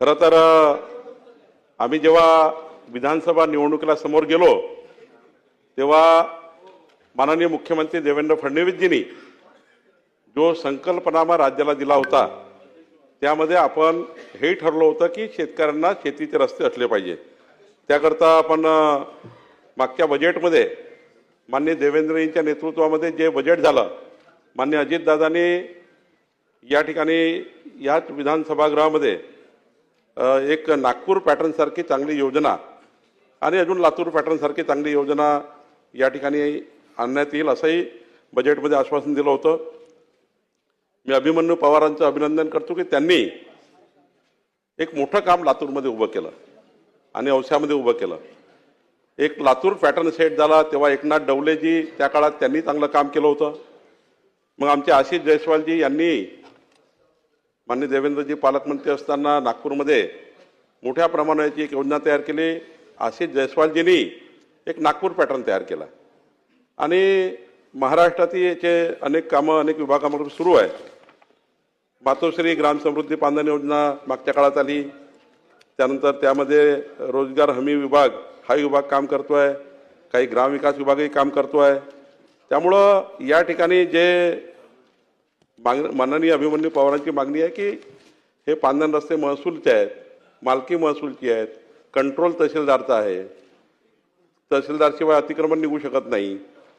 खरं तर आम्ही जेव्हा विधानसभा निवडणुकीला समोर गेलो तेव्हा माननीय मुख्यमंत्री देवेंद्र फडणवीसजींनी जो संकल्पनामा राज्याला दिला होता त्यामध्ये आपण हे ठरलं होतं की शेतकऱ्यांना शेतीचे रस्ते असले पाहिजे. त्याकरता आपण मागच्या बजेटमध्ये मान्य देवेंद्रजींच्या नेतृत्वामध्ये जे बजेट झालं मान्य अजितदादांनी या ठिकाणी याच विधानसभागृहामध्ये एक नागपूर पॅटर्नसारखी चांगली योजना आणि अजून लातूर पॅटर्नसारखी चांगली योजना या ठिकाणी आणण्यात येईल असंही बजेटमध्ये आश्वासन दिलं होतं. मी अभिमन्यू पवारांचं अभिनंदन करतो की त्यांनी एक मोठं काम लातूरमध्ये उभं केलं आणि औस्यामध्ये उभं केलं. एक लातूर पॅटर्न सेट झाला तेव्हा एकनाथ डवलेजी त्या काळात त्यांनी चांगलं काम केलं होतं. मग आमचे आशिष जयस्वालजी यांनी मान्य देवेंद्रजी पालकमंत्री असताना नागपूरमध्ये मोठ्या प्रमाणाची एक योजना तयार केली. आशिष जयस्वालजींनी एक नागपूर पॅटर्न तयार केला. आणि महाराष्ट्रातील याचे अनेक कामं अनेक विभागामधून सुरू आहे मातोश्री ग्राम समृद्धी योजना मागच्या काळात आली. त्यानंतर त्यामध्ये रोजगार हमी विभाग हा विभाग काम करतो आहे काही ग्रामविकास विभागही काम करतो आहे त्यामुळं या ठिकाणी जे माग माननीय अभिमन्यू पवारांची मागणी आहे की हे पांधन रस्ते महसूलचे आहेत मालकी महसूलची आहेत कंट्रोल तहसीलदारचा आहे. तहसीलदारशिवाय अतिक्रमण निघू शकत नाही.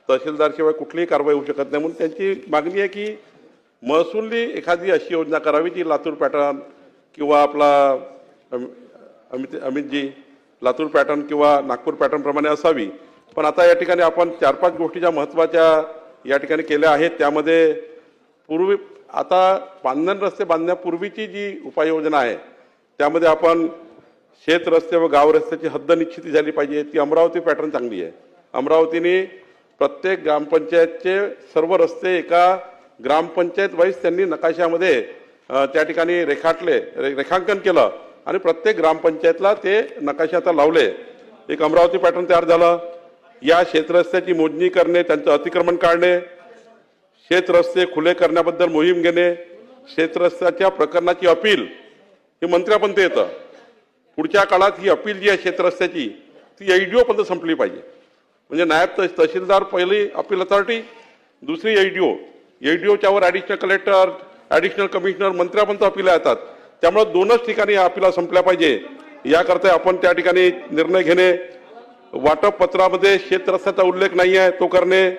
तहसीलदारशिवाय कुठलीही कारवाई होऊ शकत नाही. म्हणून त्यांची मागणी आहे की महसूलनी एखादी अशी योजना करावी जी लातूर पॅटर्न किंवा आपला अमित अमितजी लातूर पॅटर्न किंवा नागपूर पॅटर्नप्रमाणे असावी. पण आता या ठिकाणी आपण चार पाच गोष्टी ज्या महत्त्वाच्या या ठिकाणी केल्या आहेत त्यामध्ये पूर्वी आता बांधण रस्ते बांधण्यापूर्वीची जी उपाययोजना आहे त्यामध्ये आपण शेत रस्ते व गाव रस्त्याची हद्द निश्चिती झाली पाहिजे. ती अमरावती पॅटर्न चांगली आहे. अमरावतीने प्रत्येक ग्रामपंचायतचे सर्व रस्ते एका ग्रामपंचायत वाईज त्यांनी नकाशामध्ये त्या ठिकाणी रेखाटले रे- रेखांकन केलं आणि प्रत्येक ग्रामपंचायतला ते नकाशे आता लावले. एक अमरावती पॅटर्न तयार झालं. या शेतरस्त्याची मोजणी करणे त्यांचं अतिक्रमण काढणे शेत रस्ते खुले करण्याबद्दल मोहीम घेणे शेतरस्त्याच्या प्रकरणाची अपील हे मंत्र्यापर्यंत येतं. पुढच्या काळात ही अपील जी आहे शेतरस्त्याची ती एडीओपर्यंत संपली पाहिजे. म्हणजे नायब तहसीलदार पहिली अपील अथॉरिटी दुसरी एडीओ एडीओच्यावर ॲडिशनल कलेक्टर ॲडिशनल कमिशनर मंत्र्यापर्यंत अपिला येतात. त्यामुळे दोनच ठिकाणी या अपिला संपल्या पाहिजे. याकरता आपण त्या ठिकाणी निर्णय घेणे. वाटप पत्रामध्ये शेतरस्त्याचा उल्लेख नाही आहे तो करणे.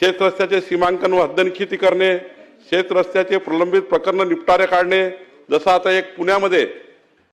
शेतरस्त्याचे सीमांकन व हद्दनिश्चिती करणे शेतरस्त्याचे प्रलंबित प्रकरण निपटारे काढणे. जसं आता एक पुण्यामध्ये